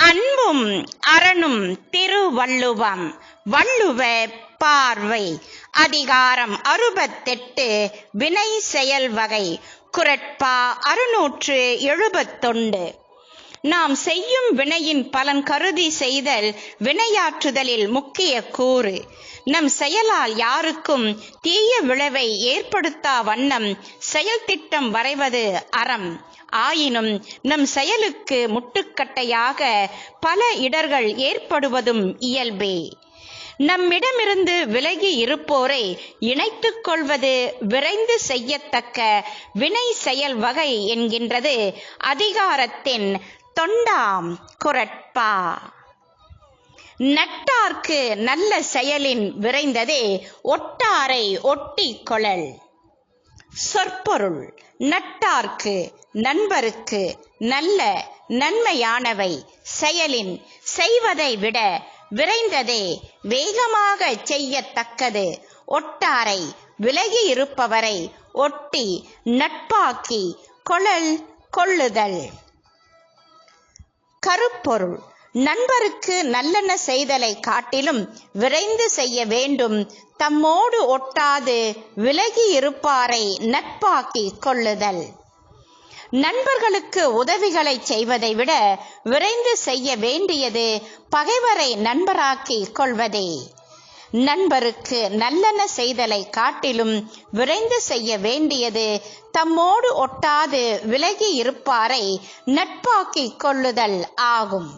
அன்பும் அரணும் திருவள்ளுவம். வள்ளுவ பார்வை. அதிகாரம் அறுபத்தெட்டு. வினை செயல் வகை. குரட்பா அறுநூற்று எழுபத்தொண்டு நாம் செய்யும் வினையின் பலன் கருதி செய்தல் வினையாற்றுதலில் முக்கிய கூறு. நம் செயலால் யாருக்கும் தீய விளைவை ஏற்படுத்தா வண்ணம் செயல் திட்டம் வரைவது அறம். ஆயினும் நம் செயலுக்கு முட்டுக்கட்டையாக பல இடர்கள் ஏற்படுவதும் இயல்பே. நம்மிடமிருந்து விலகி இருப்போரை இணைத்துக் கொள்வது விரைந்து செய்யத்தக்க வினை செயல் வகை என்கின்றது அதிகாரத்தின் தொண்டாம் குரட்பா. நட்டார்க்கு நல்ல செயலின் விரைந்ததே ஒட்டாரை ஒட்டி கொழல். சொற்பொருள் நட்டார்க்கு நண்பருக்கு நல்ல நன்மையானவை செயலின் செய்வதை விட விரைந்ததே வேகமாக செய்யத்தக்கது. ஒட்டாரை விலகி இருப்பவரை ஒட்டி நட்பாக்கி கொழல் கொள்ளுதல். கருப்பொருள். நண்பருக்கு நல்லெண்ண செய்தலை காட்டிலும் விரைந்து செய்ய வேண்டும். தம்மோடு ஒட்டாது விலகி இருப்பாரை நட்பாக்கி கொள்ளுதல். நண்பர்களுக்கு உதவிகளை செய்வதை விட விரைந்து செய்ய வேண்டியது பகைவரை நண்பராக்கி கொள்வதே. நண்பருக்கு நல்லெண்ண செய்தலை காட்டிலும் விரைந்து செய்ய வேண்டியது தம்மோடு ஒட்டாது விலகி இருப்பாரை நட்பாக்கிக் கொள்ளுதல் ஆகும்.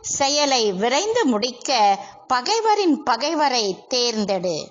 செயலை விரைந்து முடிக்க பகைவரின் பகைவரை தேர்ந்தெடு.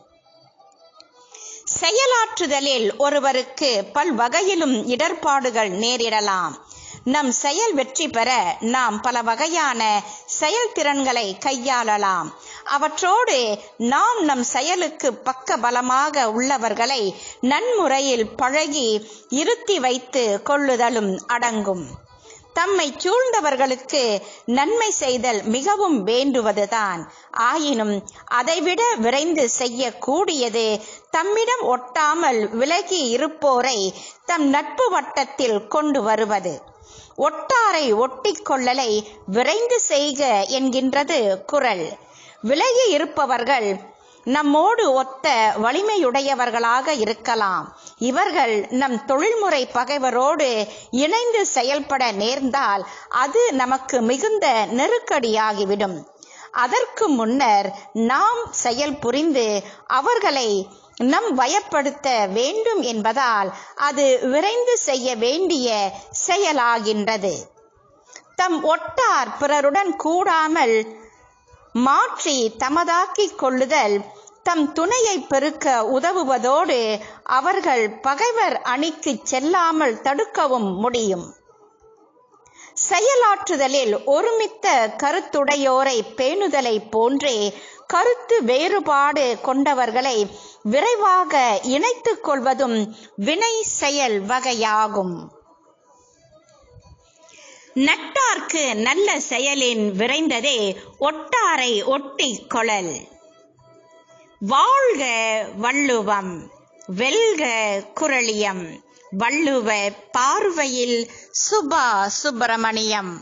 செயலாற்றுதலில் ஒருவருக்கு பல்வகையிலும் இடர்பாடுகள் நேரிடலாம். நம் செயல் வெற்றி பெற நாம் பல வகையான செயல்திறன்களை கையாளலாம். அவற்றோடு நாம் நம் செயலுக்கு பக்க பலமாக உள்ளவர்களை நன்முறையில் பழகி இருத்தி வைத்து கொள்ளுதலும் அடங்கும். தம்மை சூழ்ந்தவர்களுக்கு நன்மை செய்தல் மிகவும் வேண்டுவதுதான். ஆயினும் அதைவிட விரைந்து செய்யக்கூடியது தம்மிடம் ஒட்டாமல் விலகி இருப்போரை தம் நட்பு வட்டத்தில் கொண்டு வருவது. ஒட்டாரை ஒட்டி கொள்ளலை விரைந்து செய்க என்கின்றது குரல். விலகி இருப்பவர்கள் நம்மோடு ஒத்த வலிமையுடையவர்களாக இருக்கலாம். இவர்கள் நம் தொழில்முறை பகைவரோடு இணைந்து செயல்பட நேர்ந்தால் அது நமக்கு மிகுந்த நெருக்கடியாகிவிடும். அதற்கு முன்னர் நாம் செயல் புரிந்து அவர்களை நம் வயப்படுத்த வேண்டும் என்பதால் அது விரைந்து செய்ய வேண்டிய செயலாகின்றது. தம் ஒட்டார் பிறருடன் கூடாமல் மாற்றி தமதாக்கிக் கொள்ளுதல் தம் துணையை பெருக்க உதவுவதோடு அவர்கள் பகைவர் அணிக்கு செல்லாமல் தடுக்கவும் முடியும். செயலாற்றுதலில் ஒருமித்த கருத்துடையோரை பேணுதலை போன்றே கருத்து வேறுபாடு கொண்டவர்களை விரைவாக இணைத்துக் கொள்வதும் வினை செயல் வகையாகும். நட்டார்க்கு நல்ல செயலின் விரைந்ததே ஒட்டாரை ஒட்டி கொளல் வாழ்க வள்ளுவம் வெல்க குரளியம் வள்ளுவ பார்வையில் சுபா சுப்பிரமணியம்